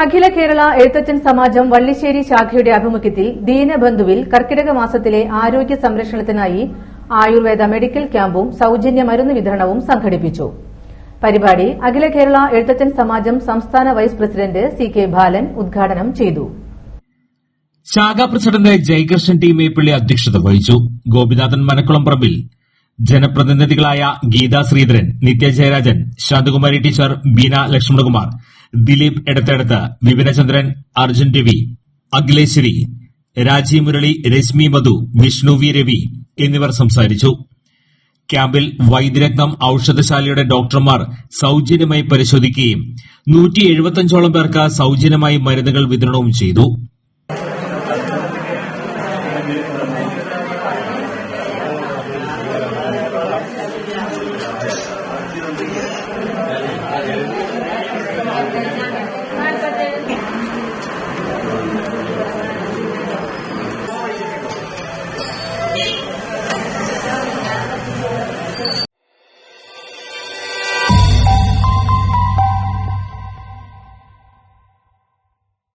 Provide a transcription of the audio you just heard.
അഖില കേരള എഴുത്തച്ഛൻ സമാജം വള്ളിശ്ശേരി ശാഖയുടെ ആഭിമുഖ്യത്തിൽ ദീനബന്ധുവിൽ കർക്കിടക മാസത്തിലെ ആരോഗ്യ സംരക്ഷണത്തിനായി ആയുർവേദ മെഡിക്കൽ ക്യാമ്പും സൌജന്യ മരുന്ന് വിതരണവും സംഘടിപ്പിച്ചു. പരിപാടി അഖില കേരള എഴുത്തച്ഛൻ സമാജം സംസ്ഥാന vice president C K Balan ഉദ്ഘാടനം ചെയ്തു. ശാഖാ പ്രസിഡന്റ് ജയകൃഷ്ണൻ ടി മേപ്പിള്ളി അധ്യക്ഷത വഹിച്ചു. ഗോപിനാഥൻ മനക്കുളം പറമ്പിൽ ജനപ്രതിനിധികളായ ഗീതാ ശ്രീധരൻ നിത്യ ജയരാജൻ ശാന്തകുമാരി ടീച്ചർ ബീന ലക്ഷ്മണകുമാർ ദിലീപ് എടുത്തെടുത്ത് വിപിനചന്ദ്രൻ അർജുൻ രവി അഖിലേശ്വരി രാജീവ് മുരളി രശ്മി മധു വിഷ്ണു വി രവി എന്നിവർ സംസാരിച്ചു. ക്യാമ്പിൽ വൈദ്യരത്നം ഔഷധശാലയുടെ ഡോക്ടർമാർ സൌജന്യമായി പരിശോധിക്കുകയും നൂറ്റി എഴുപത്തിയഞ്ചോളം പേർക്ക് സൌജന്യമായി മരുന്നുകൾ വിതരണവും ചെയ്തു.